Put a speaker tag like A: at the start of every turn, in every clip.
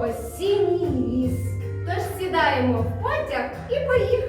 A: осінній ліс. Тож сідаємо в потяг і поїхали.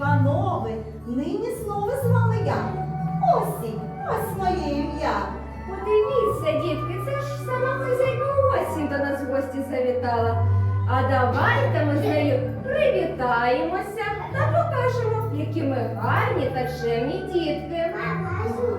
B: панове, нині слово з вами я. Осі, ось моє ім'я.
A: Подивіться, дітки, це ж сама хазяйка осінь до нас в гості завітала. А давайте ми з нею привітаємося та покажемо, які ми гарні та чемні дітки.
C: Мамо,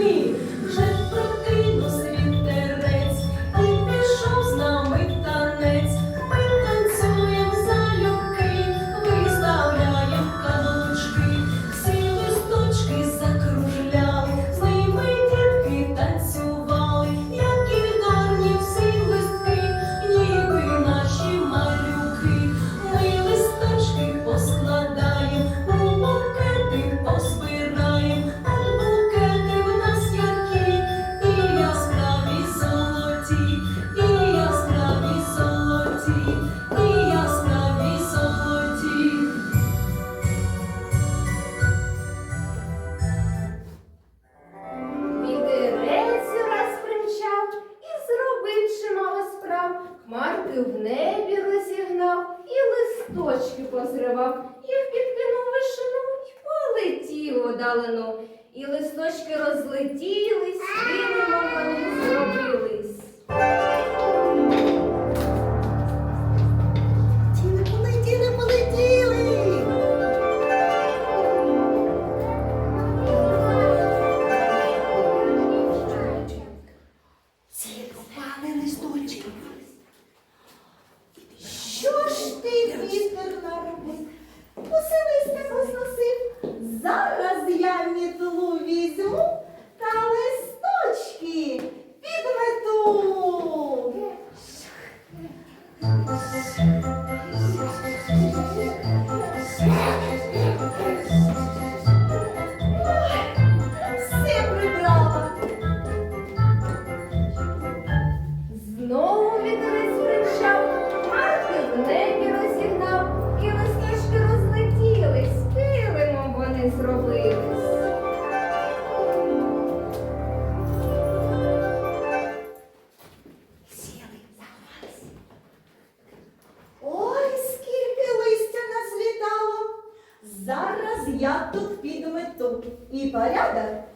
C: ось
B: я тут підмету і порядок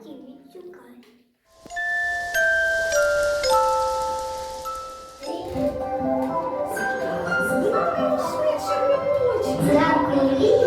D: хаті відшукай.
B: Дякую.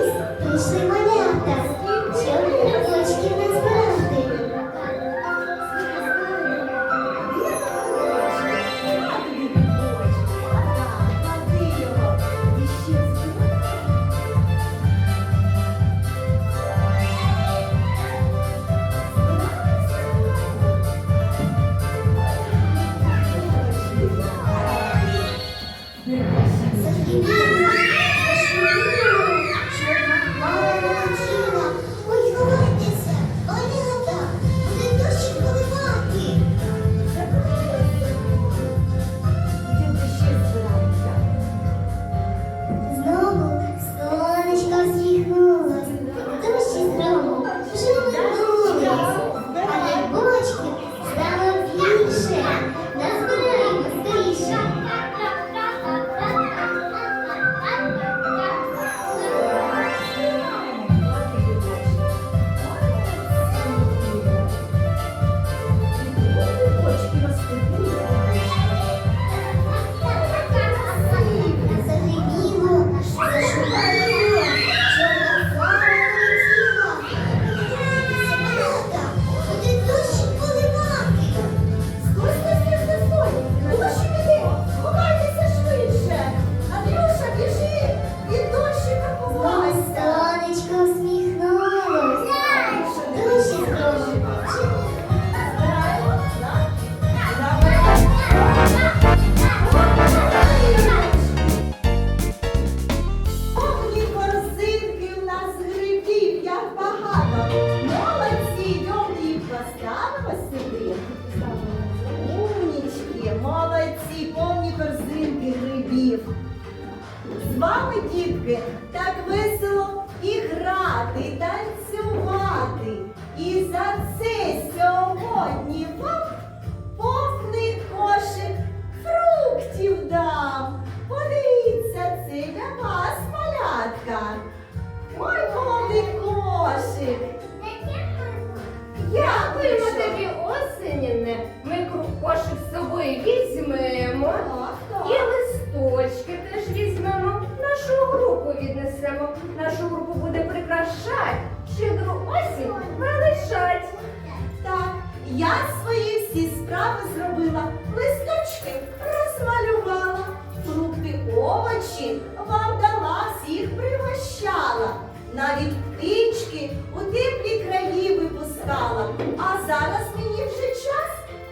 B: гроші вам дала, всіх пригощала, навіть птички у теплі краї випускала. А зараз мені вже час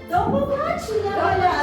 B: до побачення.